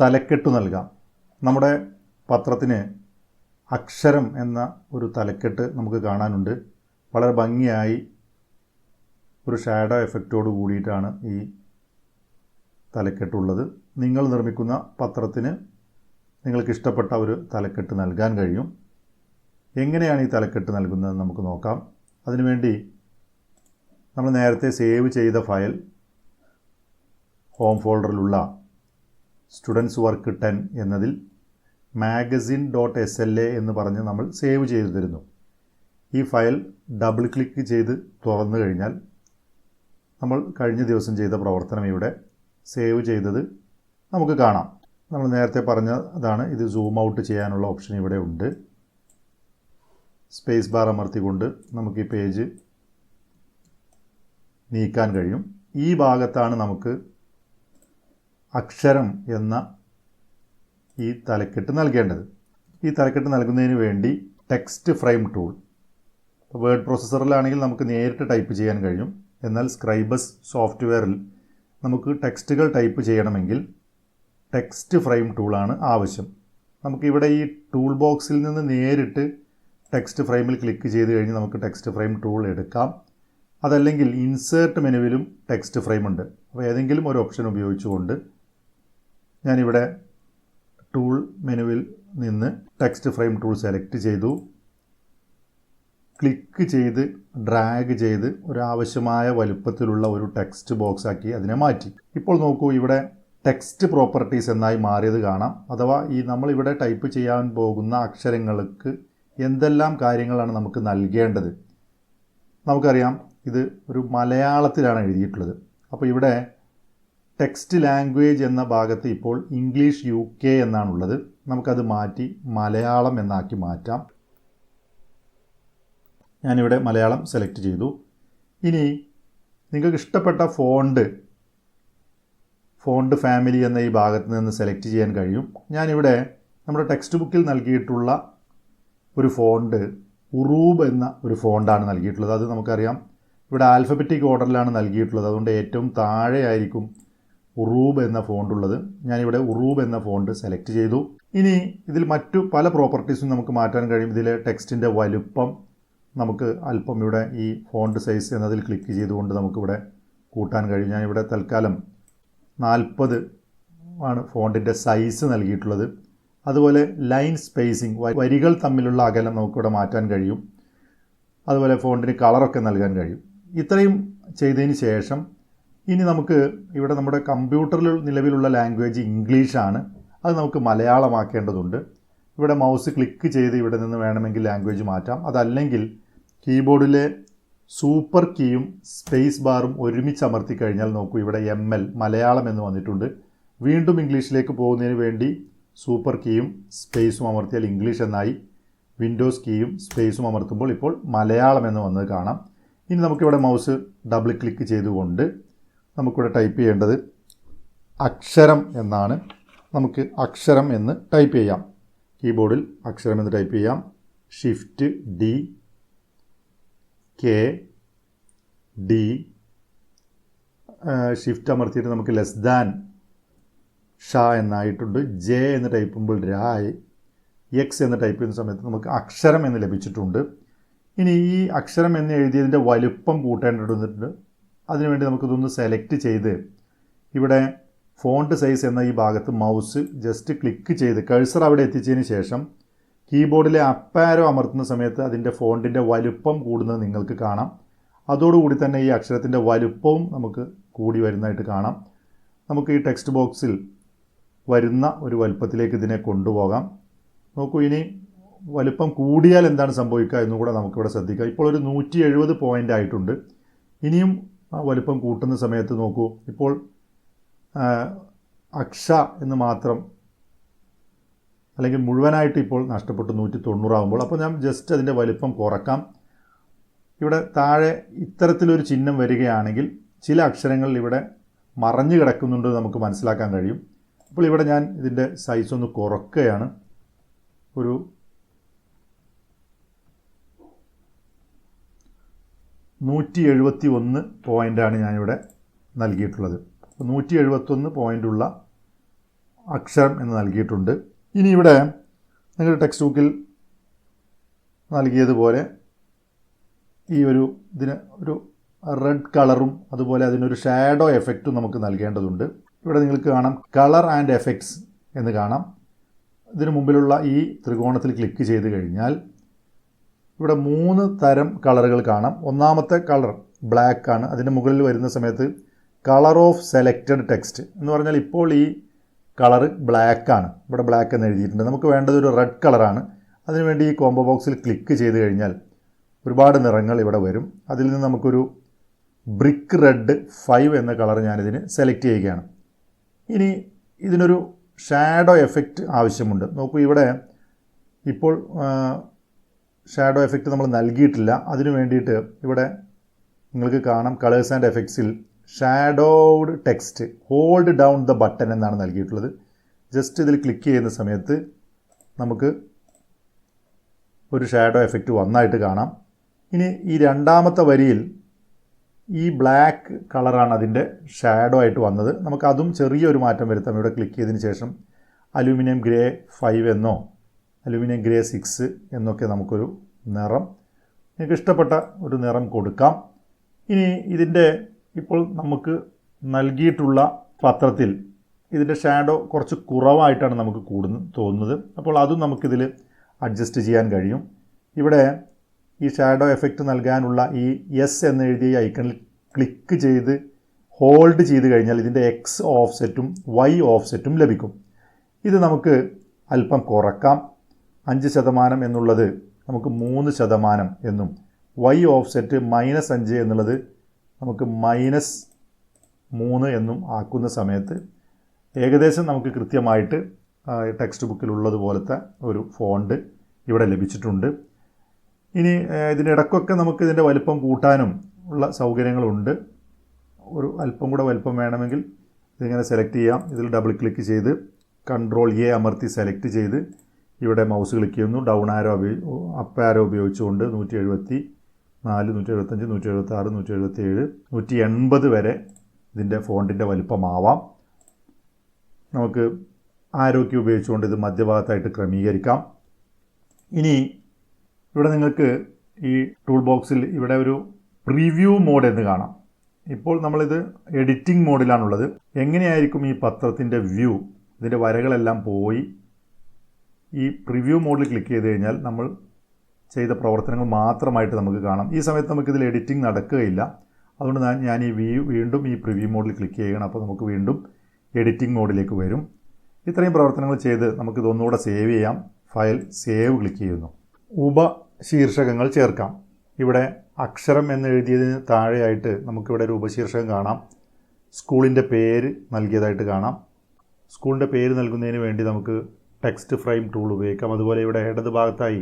തലക്കെട്ട് നൽകാം. നമ്മുടെ പത്രത്തിന് അക്ഷരം എന്ന ഒരു തലക്കെട്ട് നമുക്ക് കാണാനുണ്ട്. വളരെ ഭംഗിയായി ഒരു ഷാഡോ എഫക്റ്റോട് കൂടിയിട്ടാണ് ഈ തലക്കെട്ടുള്ളത്. നിങ്ങൾ നിർമ്മിക്കുന്ന പത്രത്തിന് നിങ്ങൾക്ക് ഇഷ്ടപ്പെട്ട ഒരു തലക്കെട്ട് നൽകാൻ കഴിയും. എങ്ങനെയാണ് ഈ തലക്കെട്ട് നൽകുന്നത് നമുക്ക് നോക്കാം. അതിനുവേണ്ടി നമ്മൾ നേരത്തെ സേവ് ചെയ്ത ഫയൽ ഹോം ഫോൾഡറിലുള്ള സ്റ്റുഡൻസ് വർക്ക് ടെൻ എന്നതിൽ magazine dot S L A എന്ന് പറഞ്ഞ് നമ്മൾ സേവ് ചെയ്തു തരുന്നു. ഈ ഫയൽ ഡബിൾ ക്ലിക്ക് ചെയ്ത് തുറന്നു കഴിഞ്ഞാൽ നമ്മൾ കഴിഞ്ഞ ദിവസം ചെയ്ത പ്രവർത്തനം ഇവിടെ സേവ് ചെയ്തത് നമുക്ക് കാണാം. നമ്മൾ നേരത്തെ പറഞ്ഞതാണ് ഇത് സൂം ഔട്ട് ചെയ്യാനുള്ള ഓപ്ഷൻ ഇവിടെ ഉണ്ട്. സ്പേസ് ബാർ അമർത്തിക്കൊണ്ട് നമുക്ക് ഈ പേജ് നീക്കാൻ കഴിയും. ഈ ഭാഗത്താണ് നമുക്ക് അക്ഷരം എന്ന ഈ തലക്കെട്ട് നൽകേണ്ടത്. ഈ തലക്കെട്ട് നൽകുന്നതിന് വേണ്ടി ടെക്സ്റ്റ് ഫ്രെയിം ടൂൾ വേർഡ് പ്രോസസ്സറിലാണെങ്കിൽ നമുക്ക് നേരിട്ട് ടൈപ്പ് ചെയ്യാൻ കഴിയും. എന്നാൽ സ്ക്രൈബസ് സോഫ്റ്റ്വെയറിൽ നമുക്ക് ടെക്സ്റ്റുകൾ ടൈപ്പ് ചെയ്യണമെങ്കിൽ ടെക്സ്റ്റ് ഫ്രെയിം ടൂളാണ് ആവശ്യം. നമുക്കിവിടെ ഈ ടൂൾ ബോക്സിൽ നിന്ന് നേരിട്ട് ടെക്സ്റ്റ് ഫ്രെയിമിൽ ക്ലിക്ക് ചെയ്ത് കഴിഞ്ഞ് നമുക്ക് ടെക്സ്റ്റ് ഫ്രെയിം ടൂൾ എടുക്കാം. അതല്ലെങ്കിൽ ഇൻസേർട്ട് മെനുവിലും ടെക്സ്റ്റ് ഫ്രെയിം ഉണ്ട്. അപ്പോൾ ഏതെങ്കിലും ഒരു ഓപ്ഷൻ ഉപയോഗിച്ചുകൊണ്ട് ഞാനിവിടെ ടൂൾ മെനുവിൽ നിന്ന് ടെക്സ്റ്റ് ഫ്രെയിം ടൂൾ സെലക്ട് ചെയ്തു. ക്ലിക്ക് ചെയ്ത് ഡ്രാഗ് ചെയ്ത് ഒരാവശ്യമായ വലുപ്പത്തിലുള്ള ഒരു ടെക്സ്റ്റ് ബോക്സ് ആക്കി അതിനെ മാറ്റി. ഇപ്പോൾ നോക്കൂ ഇവിടെ ടെക്സ്റ്റ് പ്രോപ്പർട്ടീസ് എന്നായി മാറിയത് കാണാം. അഥവാ ഈ നമ്മളിവിടെ ടൈപ്പ് ചെയ്യാൻ പോകുന്ന അക്ഷരങ്ങൾക്ക് എന്തെല്ലാം കാര്യങ്ങളാണ് നമുക്ക് നൽകേണ്ടത്? നമുക്കറിയാം ഇത് ഒരു മലയാളത്തിലാണ് എഴുതിയിട്ടുള്ളത്. അപ്പോൾ ഇവിടെ ടെക്സ്റ്റ് ലാംഗ്വേജ് എന്ന ഭാഗത്ത് ഇപ്പോൾ ഇംഗ്ലീഷ് യു കെ എന്നാണുള്ളത്. നമുക്കത് മാറ്റി മലയാളം എന്നാക്കി മാറ്റാം. ഞാനിവിടെ മലയാളം സെലക്ട് ചെയ്തു. ഇനി നിങ്ങൾക്ക് ഇഷ്ടപ്പെട്ട ഫോണ്ട് ഫോണ്ട് ഫാമിലി എന്ന ഈ ഭാഗത്ത് നിന്ന് സെലക്ട് ചെയ്യാൻ കഴിയും. ഞാനിവിടെ നമ്മുടെ ടെക്സ്റ്റ് ബുക്കിൽ നൽകിയിട്ടുള്ള ഒരു ഫോണ്ട് ഉറൂബ് എന്ന ഒരു ഫോണ്ടാണ് നൽകിയിട്ടുള്ളത്. അത് നമുക്കറിയാം. ഇവിടെ ആൽഫബറ്റിക് ഓർഡറിലാണ് നൽകിയിട്ടുള്ളത്. അതുകൊണ്ട് ഏറ്റവും താഴെയായിരിക്കും ഉറൂബ് എന്ന ഫോണ്ട് ഉള്ളത്. ഞാനിവിടെ ഉറൂബ് എന്ന ഫോണ്ട് സെലക്ട് ചെയ്തു. ഇനി ഇതിൽ മറ്റു പല പ്രോപ്പർട്ടീസും നമുക്ക് മാറ്റാൻ കഴിയും. ഇതിലെ ടെക്സ്റ്റിന്റെ വലുപ്പം നമുക്ക് അല്പം ഇവിടെ ഈ ഫോണ്ട് സൈസ് എന്നതിൽ ക്ലിക്ക് ചെയ്തുകൊണ്ട് നമുക്കിവിടെ കൂട്ടാൻ കഴിയും. ഞാനിവിടെ തൽക്കാലം നാൽപ്പത് ആണ് ഫോണ്ടിന്റെ സൈസ് നൽകിയിട്ടുള്ളത്. അതുപോലെ ലൈൻ സ്പേസിങ് വരികൾ തമ്മിലുള്ള അകലം നമുക്കിവിടെ മാറ്റാൻ കഴിയും. അതുപോലെ ഫോണ്ടിന് കളറൊക്കെ നൽകാൻ കഴിയും. ഇത്രയും ചെയ്തതിന് ശേഷം ഇനി നമുക്ക് ഇവിടെ നമ്മുടെ കമ്പ്യൂട്ടറിൽ നിലവിലുള്ള ലാംഗ്വേജ് ഇംഗ്ലീഷാണ് അത് നമുക്ക് മലയാളമാക്കേണ്ടതുണ്ട്. ഇവിടെ മൗസ് ക്ലിക്ക് ചെയ്ത് ഇവിടെ നിന്ന് വേണമെങ്കിൽ ലാംഗ്വേജ് മാറ്റാം. അതല്ലെങ്കിൽ കീബോർഡിലെ സൂപ്പർ കീയും സ്പേസ് ബാറും ഒരുമിച്ച് അമർത്തി കഴിഞ്ഞാൽ നോക്കൂ ഇവിടെ എം എൽ മലയാളം എന്ന് വന്നിട്ടുണ്ട്. വീണ്ടും ഇംഗ്ലീഷിലേക്ക് പോകുന്നതിന് വേണ്ടി സൂപ്പർ കീയും സ്പേസും അമർത്തിയാൽ ഇംഗ്ലീഷ് എന്നായി. വിൻഡോസ് കീയും സ്പേസും അമർത്തുമ്പോൾ ഇപ്പോൾ മലയാളം എന്ന് വന്നത് കാണാം. ഇനി നമുക്കിവിടെ മൗസ് ഡബിൾ ക്ലിക്ക് ചെയ്തുകൊണ്ട് നമുക്കിവിടെ ടൈപ്പ് ചെയ്യേണ്ടത് അക്ഷരം എന്നാണ്. നമുക്ക് അക്ഷരം എന്ന് ടൈപ്പ് ചെയ്യാം. കീബോർഡിൽ അക്ഷരം എന്ന് ടൈപ്പ് ചെയ്യാം. Shift D K D shift അമർത്തിയിട്ട് നമുക്ക് ലെസ് ദാൻ ഷ എന്നായിട്ടുണ്ട്. ജെ എന്ന് ടൈപ്പ് ചെയ്യുമ്പോൾ രായ് എക്സ് എന്ന് ടൈപ്പ് ചെയ്യുന്ന സമയത്ത് നമുക്ക് അക്ഷരം എന്ന് ലഭിച്ചിട്ടുണ്ട്. ഇനി ഈ അക്ഷരം എന്ന് എഴുതിയതിന്റെ വലുപ്പം കൂട്ടേണ്ടതുണ്ട്. അതിനുവേണ്ടി നമുക്കിതൊന്ന് സെലക്ട് ചെയ്ത് ഇവിടെ ഫോണ്ട് സൈസ് എന്ന ഈ ഭാഗത്ത് മൗസ് ജസ്റ്റ് ക്ലിക്ക് ചെയ്ത് കഴ്സർ അവിടെ എത്തിച്ചതിന് ശേഷം കീബോർഡിലെ അപ്പാരോ അമർത്തുന്ന സമയത്ത് അതിന്റെ ഫോണ്ടിന്റെ വലുപ്പം കൂടുന്നത് നിങ്ങൾക്ക് കാണാം. അതോടുകൂടി തന്നെ ഈ അക്ഷരത്തിന്റെ വലുപ്പവും നമുക്ക് കൂടി വരുന്നതായിട്ട് കാണാം. നമുക്ക് ഈ ടെക്സ്റ്റ് ബോക്സിൽ വരുന്ന ഒരു വലുപ്പത്തിലേക്ക് ഇതിനെ കൊണ്ടുപോകാം. നോക്കൂ ഇനി വലുപ്പം കൂടിയാൽ എന്താണ് സംഭവിക്കുക എന്നുകൂടെ നമുക്കിവിടെ ശ്രദ്ധിക്കാം. ഇപ്പോൾ ഒരു നൂറ്റി എഴുപത് പോയിന്റ് ആയിട്ടുണ്ട്. ഇനിയും ആ വലിപ്പം കൂട്ടുന്ന സമയത്ത് നോക്കൂ. ഇപ്പോൾ അക്ഷ എന്ന് മാത്രം അല്ലെങ്കിൽ മുഴുവനായിട്ട് ഇപ്പോൾ നഷ്ടപ്പെട്ട് നൂറ്റി തൊണ്ണൂറാകുമ്പോൾ അപ്പോൾ ഞാൻ ജസ്റ്റ് അതിന്റെ വലിപ്പം കുറക്കാം. ഇവിടെ താഴെ ഇത്തരത്തിലൊരു ചിഹ്നം വരികയാണെങ്കിൽ ചില അക്ഷരങ്ങൾ ഇവിടെ മറഞ്ഞു കിടക്കുന്നുണ്ട് നമുക്ക് മനസ്സിലാക്കാൻ കഴിയും. അപ്പോൾ ഇവിടെ ഞാൻ ഇതിന്റെ സൈസ് ഒന്ന് കുറക്കുകയാണ്. ഒരു നൂറ്റി എഴുപത്തി ഒന്ന് പോയിന്റാണ് ഞാനിവിടെ നൽകിയിട്ടുള്ളത്. നൂറ്റി എഴുപത്തൊന്ന് പോയിന്റുള്ള അക്ഷരം എന്ന് നൽകിയിട്ടുണ്ട്. ഇനി ഇവിടെ നിങ്ങളുടെ ടെക്സ്റ്റ് ബുക്കിൽ നൽകിയതുപോലെ ഈ ഒരു ഇതിന് ഒരു റെഡ് കളറും അതുപോലെ അതിനൊരു ഷാഡോ എഫക്റ്റും നമുക്ക് നൽകേണ്ടതുണ്ട്. ഇവിടെ നിങ്ങൾക്ക് കാണാം കളർ ആൻഡ് എഫക്ട്സ് എന്ന് കാണാം. ഇതിനു മുമ്പിലുള്ള ഈ ത്രികോണത്തിൽ ക്ലിക്ക് ചെയ്ത് കഴിഞ്ഞാൽ ഇവിടെ മൂന്ന് തരം കളറുകൾ കാണാം. ഒന്നാമത്തെ കളർ ബ്ലാക്ക് ആണ്. അതിന്റെ മുകളിൽ വരുന്ന സമയത്ത് കളർ ഓഫ് സെലക്റ്റഡ് ടെക്സ്റ്റ് എന്ന് പറഞ്ഞാൽ ഇപ്പോൾ ഈ കളർ ബ്ലാക്ക് ആണ്. ഇവിടെ ബ്ലാക്ക് എന്ന് എഴുതിയിട്ടുണ്ട്. നമുക്ക് വേണ്ടത് ഒരു റെഡ് കളറാണ് അതിനുവേണ്ടി ഈ കോംബോ ബോക്സിൽ ക്ലിക്ക് ചെയ്ത് കഴിഞ്ഞാൽ ഒരുപാട് നിറങ്ങൾ ഇവിടെ വരും. അതിൽ നിന്ന് നമുക്കൊരു ബ്രിക്ക് റെഡ് ഫൈവ് എന്ന കളർ ഞാനിതിന് സെലക്ട് ചെയ്യുകയാണ്. ഇനി ഇതിനൊരു ഷാഡോ എഫക്റ്റ് ആവശ്യമുണ്ട്. നോക്കൂ ഇവിടെ ഇപ്പോൾ ഷാഡോ എഫക്റ്റ് നമ്മൾ നൽകിയിട്ടില്ല. അതിനു വേണ്ടിയിട്ട് ഇവിടെ നിങ്ങൾക്ക് കാണാം colours and എഫക്ട്സിൽ shadowed text hold down the button എന്നാണ് നൽകിയിട്ടുള്ളത്. ജസ്റ്റ് ഇതിൽ ക്ലിക്ക് ചെയ്യുന്ന സമയത്ത് നമുക്ക് ഒരു ഷാഡോ എഫക്റ്റ് വന്നായിട്ട് കാണാം. ഇനി ഈ രണ്ടാമത്തെ വരിയിൽ ഈ ബ്ലാക്ക് കളറാണ് അതിന്റെ ഷാഡോ ആയിട്ട് വന്നത്. നമുക്ക് അതും ചെറിയൊരു മാറ്റം വരുത്താം. ഇവിടെ ക്ലിക്ക് ചെയ്തതിന് ശേഷം അലൂമിനിയം ഗ്രേ ഫൈവ് എന്നോ അലൂമിനിയം ഗ്രേ സിക്സ് എന്നൊക്കെ നമുക്കൊരു നിറം. നിങ്ങൾക്ക് ഇഷ്ടപ്പെട്ട ഒരു നിറം കൊടുക്കാം. ഇനി ഇതിന്റെ ഇപ്പോൾ നമുക്ക് നൽകിയിട്ടുള്ള പത്രത്തിൽ ഇതിന്റെ ഷാഡോ കുറച്ച് കുറവായിട്ടാണ് നമുക്ക് കൂടുന്ന തോന്നുന്നത്. അപ്പോൾ അതും നമുക്കിതിൽ അഡ്ജസ്റ്റ് ചെയ്യാൻ കഴിയും. ഇവിടെ ഈ ഷാഡോ എഫക്റ്റ് നൽകാനുള്ള ഈ എസ് എന്ന് എഴുതിയ ഐക്കണിൽ ക്ലിക്ക് ചെയ്ത് ഹോൾഡ് ചെയ്ത് കഴിഞ്ഞാൽ ഇതിന്റെ എക്സ് ഓഫ്സെറ്റും വൈ ഓഫ്സെറ്റും ലഭിക്കും. ഇത് നമുക്ക് അല്പം കുറക്കാം. അഞ്ച് ശതമാനം എന്നുള്ളത് നമുക്ക് മൂന്ന് ശതമാനം എന്നും വൈ ഓഫ്സെറ്റ് മൈനസ് അഞ്ച് എന്നുള്ളത് നമുക്ക് മൈനസ് മൂന്ന് എന്നും ആക്കുന്ന സമയത്ത് ഏകദേശം നമുക്ക് കൃത്യമായിട്ട് ടെക്സ്റ്റ് ബുക്കിലുള്ളതുപോലത്തെ ഒരു ഫോണ്ട് ഇവിടെ ലഭിച്ചിട്ടുണ്ട്. ഇനി ഇതിന്റെ ഇടക്കൊക്കെ നമുക്ക് ഇതിന്റെ വലിപ്പം കൂട്ടാനും ഉള്ള സൗകര്യങ്ങളുണ്ട്. ഒരു അല്പം കൂടെ വലിപ്പം വേണമെങ്കിൽ ഇതിങ്ങനെ സെലക്ട് ചെയ്യാം. ഇതിൽ ഡബിൾ ക്ലിക്ക് ചെയ്ത് കൺട്രോൾ എ അമർത്തി സെലക്ട് ചെയ്ത് ഇവിടെ മൗസ് ക്ലിക്ക് ചെയ്യുന്നു ഡൗൺ ആരോ അപ്പ് ആരോ ഉപയോഗിച്ചുകൊണ്ട് നൂറ്റി എഴുപത്തി നാല് നൂറ്റി എഴുപത്തഞ്ച് നൂറ്റി എഴുപത്തി ആറ് നൂറ്റി എഴുപത്തി ഏഴ് നൂറ്റി എൺപത് വരെ ഇതിന്റെ ഫോണ്ടിന്റെ വലിപ്പമാവാം. നമുക്ക് ആരോഗ്യം ഉപയോഗിച്ചുകൊണ്ട് ഇത് മധ്യഭാഗത്തായിട്ട് ക്രമീകരിക്കാം. ഇനി ഇവിടെ നിങ്ങൾക്ക് ഈ ടൂൾ ബോക്സിൽ ഇവിടെ ഒരു പ്രിവ്യൂ മോഡ് എന്ന് കാണാം. ഇപ്പോൾ നമ്മളിത് എഡിറ്റിംഗ് മോഡിലാണുള്ളത് എങ്ങനെയായിരിക്കും ഈ പത്രത്തിന്റെ വ്യൂ ഇതിന്റെ വരകളെല്ലാം പോയി. ഈ പ്രിവ്യൂ മോഡിൽ ക്ലിക്ക് ചെയ്ത് കഴിഞ്ഞാൽ നമ്മൾ ചെയ്ത പ്രവർത്തനങ്ങൾ മാത്രമായിട്ട് നമുക്ക് കാണാം. ഈ സമയത്ത് നമുക്കിതിൽ എഡിറ്റിംഗ് നടക്കുകയില്ല. അതുകൊണ്ട് ഞാൻ ഞാൻ ഈ വ്യൂ വീണ്ടും ഈ പ്രിവ്യൂ മോഡിൽ ക്ലിക്ക് ചെയ്യണം അപ്പോൾ നമുക്ക് വീണ്ടും എഡിറ്റിംഗ് മോഡിലേക്ക് വരും. ഇത്രയും പ്രവർത്തനങ്ങൾ ചെയ്ത് നമുക്കിത് ഒന്നുകൂടെ സേവ് ചെയ്യാം. ഫയൽ സേവ് ക്ലിക്ക് ചെയ്യുന്നു. ഉപശീർഷകങ്ങൾ ചേർക്കാം. ഇവിടെ അക്ഷരം എന്നെഴുതിയതിന് താഴെയായിട്ട് നമുക്കിവിടെ ഒരു ഉപശീർഷകം കാണാം. സ്കൂളിന്റെ പേര് നൽകിയതായിട്ട് കാണാം. സ്കൂളിന്റെ പേര് നൽകുന്നതിന് വേണ്ടി നമുക്ക് ടെക്സ്റ്റ് ഫ്രെയിം ടൂൾ ഉപയോഗിക്കാം. അതുപോലെ ഇവിടെ ഇടത് ഭാഗത്തായി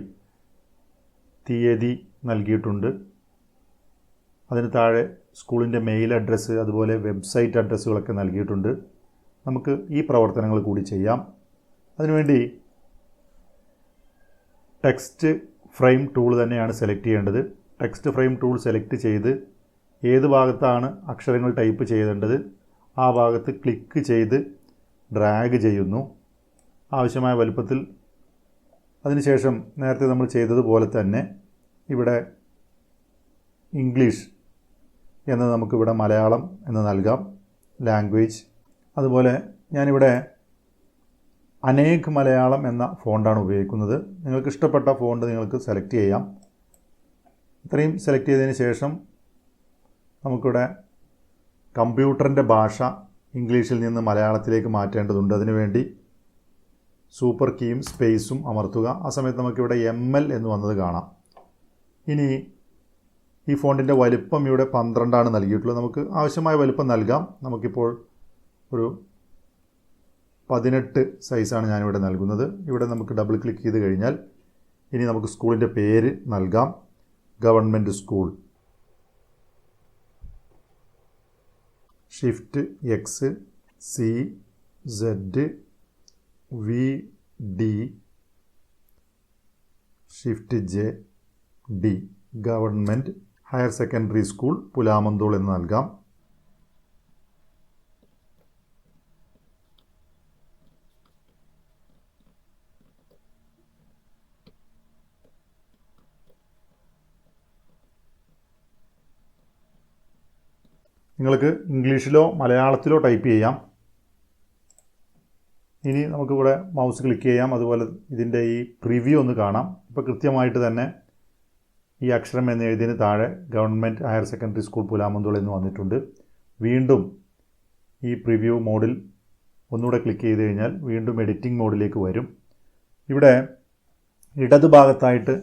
തീയതി നൽകിയിട്ടുണ്ട്. അതിന് താഴെ സ്കൂളിന്റെ മെയിൽ അഡ്രസ്സ് അതുപോലെ വെബ്സൈറ്റ് അഡ്രസ്സുകളൊക്കെ നൽകിയിട്ടുണ്ട്. നമുക്ക് ഈ പ്രവർത്തനങ്ങൾ കൂടി ചെയ്യാം. അതിനുവേണ്ടി ടെക്സ്റ്റ് ഫ്രെയിം ടൂൾ തന്നെയാണ് സെലക്ട് ചെയ്യേണ്ടത്. ടെക്സ്റ്റ് ഫ്രെയിം ടൂൾ സെലക്ട് ചെയ്ത് ഏത് ഭാഗത്താണ് അക്ഷരങ്ങൾ ടൈപ്പ് ചെയ്യേണ്ടത് ആ ഭാഗത്ത് ക്ലിക്ക് ചെയ്ത് ഡ്രാഗ് ചെയ്യുന്നു. ആവശ്യമായ വലുപ്പത്തിൽ അതിനുശേഷം നേരത്തെ നമ്മൾ ചെയ്തതുപോലെ തന്നെ ഇവിടെ ഇംഗ്ലീഷ് എന്ന് നമുക്കിവിടെ മലയാളം എന്ന് നൽകാം ലാംഗ്വേജ്. അതുപോലെ ഞാനിവിടെ അനേക് മലയാളം എന്ന ഫോണ്ടാണ് ഉപയോഗിക്കുന്നത്. നിങ്ങൾക്ക് ഇഷ്ടപ്പെട്ട ഫോണ്ട് നിങ്ങൾക്ക് സെലക്ട് ചെയ്യാം. ഇത്രയും സെലക്ട് ചെയ്തതിന് ശേഷം നമുക്കിവിടെ കമ്പ്യൂട്ടറിന്റെ ഭാഷ ഇംഗ്ലീഷിൽ നിന്ന് മലയാളത്തിലേക്ക് മാറ്റേണ്ടതുണ്ട്. അതിനുവേണ്ടി സൂപ്പർ കീയും സ്പേസും അമർത്തുക. ആ സമയത്ത് നമുക്കിവിടെ എം എൽ എന്ന് വന്നത് കാണാം. ഇനി ഈ ഫോണ്ടിന്റെ വലിപ്പം ഇവിടെ പന്ത്രണ്ടാണ് നൽകിയിട്ടുള്ളത്. നമുക്ക് ആവശ്യമായ വലിപ്പം നൽകാം. നമുക്കിപ്പോൾ ഒരു പതിനെട്ട് സൈസാണ് ഞാനിവിടെ നൽകുന്നത്. ഇവിടെ നമുക്ക് ഡബിൾ ക്ലിക്ക് ചെയ്ത് കഴിഞ്ഞാൽ ഇനി നമുക്ക് സ്കൂളിന്റെ പേര് നൽകാം. Government school. Shift X C Z V D shift J D government higher secondary school Pulamanthole എന്ന് നൽകാം. നിങ്ങൾക്ക് ഇംഗ്ലീഷിലോ മലയാളത്തിലോ ടൈപ്പ് ചെയ്യാം. ഇനി നമുക്കിവിടെ മൗസ് ക്ലിക്ക് ചെയ്യാം. അതുപോലെ ഇതിന്റെ ഈ പ്രിവ്യൂ ഒന്ന് കാണാം. ഇപ്പോൾ കൃത്യമായിട്ട് തന്നെ ഈ അക്ഷരം എന്ന് എഴുതിയതിന് താഴെ government higher secondary school Pulamanthole എന്ന് വന്നിട്ടുണ്ട്. വീണ്ടും ഈ പ്രിവ്യൂ മോഡിൽ ഒന്നുകൂടെ ക്ലിക്ക് ചെയ്ത് കഴിഞ്ഞാൽ വീണ്ടും എഡിറ്റിംഗ് മോഡിലേക്ക് വരും. ഇവിടെ ഇടതുഭാഗത്തായിട്ട്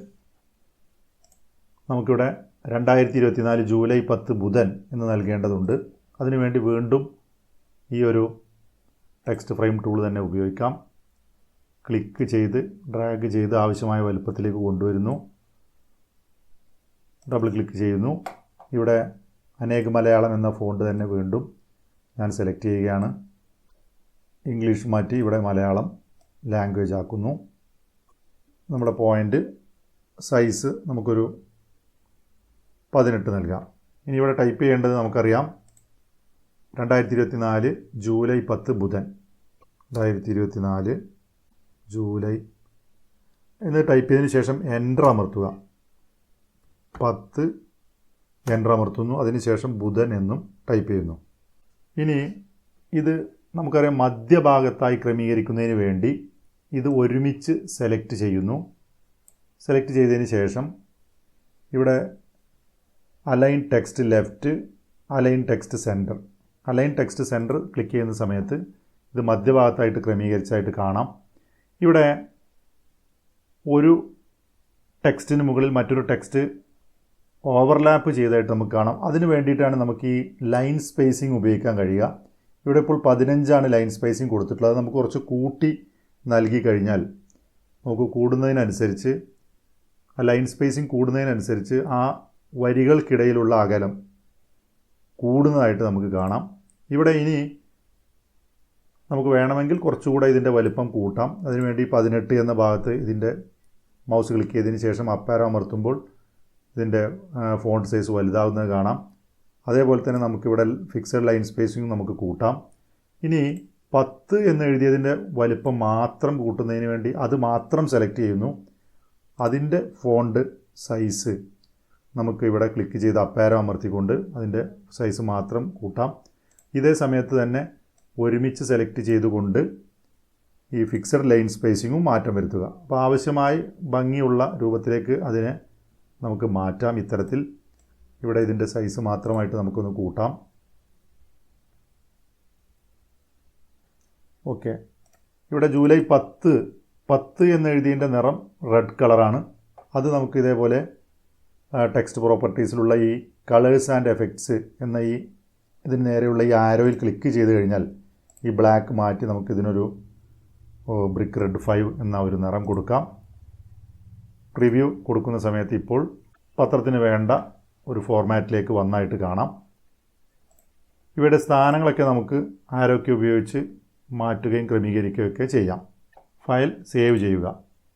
നമുക്കിവിടെ രണ്ടായിരത്തി ഇരുപത്തിനാല് ജൂലൈ പത്ത് ബുധൻ എന്ന് നൽകേണ്ടതുണ്ട്. അതിനുവേണ്ടി വീണ്ടും ഈ ഒരു ടെക്സ്റ്റ് ഫ്രെയിം ടൂൾ തന്നെ ഉപയോഗിക്കാം. ക്ലിക്ക് ചെയ്ത് ഡ്രാഗ് ചെയ്ത് ആവശ്യമായ വലുപ്പത്തിലേക്ക് കൊണ്ടുവരുന്നു. ഡബിൾ ക്ലിക്ക് ചെയ്യുന്നു. ഇവിടെ അനേക മലയാളം എന്ന ഫോണ്ട് തന്നെ വീണ്ടും ഞാൻ സെലക്ട് ചെയ്യുകയാണ്. ഇംഗ്ലീഷ് മാറ്റി ഇവിടെ മലയാളം ലാംഗ്വേജ് ആക്കുന്നു. നമ്മുടെ പോയിന്റ് സൈസ് നമുക്കൊരു പതിനെട്ട് നൽകാം. ഇനി ഇവിടെ ടൈപ്പ് ചെയ്യേണ്ടത് നമുക്കറിയാം. രണ്ടായിരത്തി ഇരുപത്തി നാല് ജൂലൈ പത്ത് ബുധൻ. രണ്ടായിരത്തി ഇരുപത്തി നാല് ജൂലൈ. എന്ന് ടൈപ്പ് ചെയ്തതിന് ശേഷം എന്റർ അമർത്തുക. പത്ത് എന്റർ അമർത്തുന്നു. അതിനുശേഷം ബുധൻ എന്നും ടൈപ്പ് ചെയ്യുന്നു. ഇനി ഇത് നമുക്കറിയാം മധ്യഭാഗത്തായി ക്രമീകരിക്കുന്നതിന് വേണ്ടി ഇത് ഒരുമിച്ച് സെലക്ട് ചെയ്യുന്നു. സെലക്ട് ചെയ്തതിന് ശേഷം ഇവിടെ align text left align text centre align text centre click ചെയ്യുന്ന സമയത്ത് ഇത് മധ്യഭാഗത്തായിട്ട് ക്രമീകരിച്ചായിട്ട് കാണാം. ഇവിടെ ഒരു ടെക്സ്റ്റിന് മുകളിൽ മറ്റൊരു ടെക്സ്റ്റ് ഓവർലാപ്പ് ചെയ്തായിട്ട് നമുക്ക് കാണാം. അതിന് വേണ്ടിയിട്ടാണ് നമുക്ക് ഈ ലൈൻ സ്പേസിംഗ് ഉപയോഗിക്കാൻ കഴിയുക. ഇവിടെ ഇപ്പോൾ പതിനഞ്ചാണ് ലൈൻ സ്പേസിംഗ് കൊടുത്തിട്ടുള്ളത്. നമുക്ക് കുറച്ച് കൂട്ടി നൽകി കഴിഞ്ഞാൽ നമുക്ക് കൂടുന്നതിനനുസരിച്ച് ആ ലൈൻ സ്പേസിംഗ് കൂടുന്നതിനനുസരിച്ച് ആ വരികൾക്കിടയിലുള്ള അകലം കൂടുന്നതായിട്ട് നമുക്ക് കാണാം. ഇവിടെ ഇനി നമുക്ക് വേണമെങ്കിൽ കുറച്ചുകൂടെ ഇതിന്റെ വലിപ്പം കൂട്ടാം. അതിനുവേണ്ടി പതിനെട്ട് എന്ന ഭാഗത്ത് ഇതിന്റെ മൗസ് ക്ലിക്ക് ചെയ്തതിന് ശേഷം അപ്പാരോ അമർത്തുമ്പോൾ ഇതിന്റെ ഫോണ്ട് സൈസ് വലുതാവുന്നത് കാണാം. അതേപോലെ തന്നെ നമുക്കിവിടെ ഫിക്സഡ് ലൈൻ സ്പേസിങ് നമുക്ക് കൂട്ടാം. ഇനി പത്ത് എന്ന് എഴുതിയതിന്റെ വലിപ്പം മാത്രം കൂട്ടുന്നതിന് വേണ്ടി അത് മാത്രം സെലക്ട് ചെയ്യുന്നു. അതിന്റെ ഫോണ്ട് സൈസ് നമുക്ക് ഇവിടെ ക്ലിക്ക് ചെയ്ത് അപ്പാരോ അമർത്തിക്കൊണ്ട് അതിന്റെ സൈസ് മാത്രം കൂട്ടാം. ഇതേ സമയത്ത് തന്നെ ഒരുമിച്ച് സെലക്ട് ചെയ്തുകൊണ്ട് ഈ ഫിക്സഡ് ലൈൻ സ്പേസിങ്ങും മാറ്റം വരുത്തുക. അപ്പോൾ ആവശ്യമായി ഭംഗിയുള്ള രൂപത്തിലേക്ക് അതിനെ നമുക്ക് മാറ്റാം. ഇത്തരത്തിൽ ഇവിടെ ഇതിന്റെ സൈസ് മാത്രമായിട്ട് നമുക്കൊന്ന് കൂട്ടാം. ഓക്കെ. ഇവിടെ ജൂലൈ പത്ത് പത്ത് എന്നെഴുതിയതിന്റെ നിറം റെഡ് കളറാണ് അത് നമുക്ക് ഇതേപോലെ ടെക്സ്റ്റ് പ്രോപ്പർട്ടീസിലുള്ള ഈ കളേഴ്സ് ആൻഡ് എഫക്ട്സ് എന്ന ഈ ഇതിന് നേരെയുള്ള ഈ ആരോയിൽ ക്ലിക്ക് ചെയ്ത് കഴിഞ്ഞാൽ ഈ ബ്ലാക്ക് മാറ്റി നമുക്ക് ഇതിനൊരു ബ്രിക്ക് റെഡ് ഫൈവ് എന്ന ഒരു നിറം കൊടുക്കാം. പ്രിവ്യൂ കൊടുക്കുന്ന സമയത്ത് ഇപ്പോൾ പത്രത്തിന് വേണ്ട ഒരു ഫോർമാറ്റിലേക്ക് വന്നായിട്ട് കാണാം. ഇവയുടെ സ്ഥാനങ്ങളൊക്കെ നമുക്ക് ആരോഗ്യം ഉപയോഗിച്ച് മാറ്റുകയും ക്രമീകരിക്കുകയൊക്കെ ചെയ്യാം. ഫയൽ സേവ് ചെയ്യുക.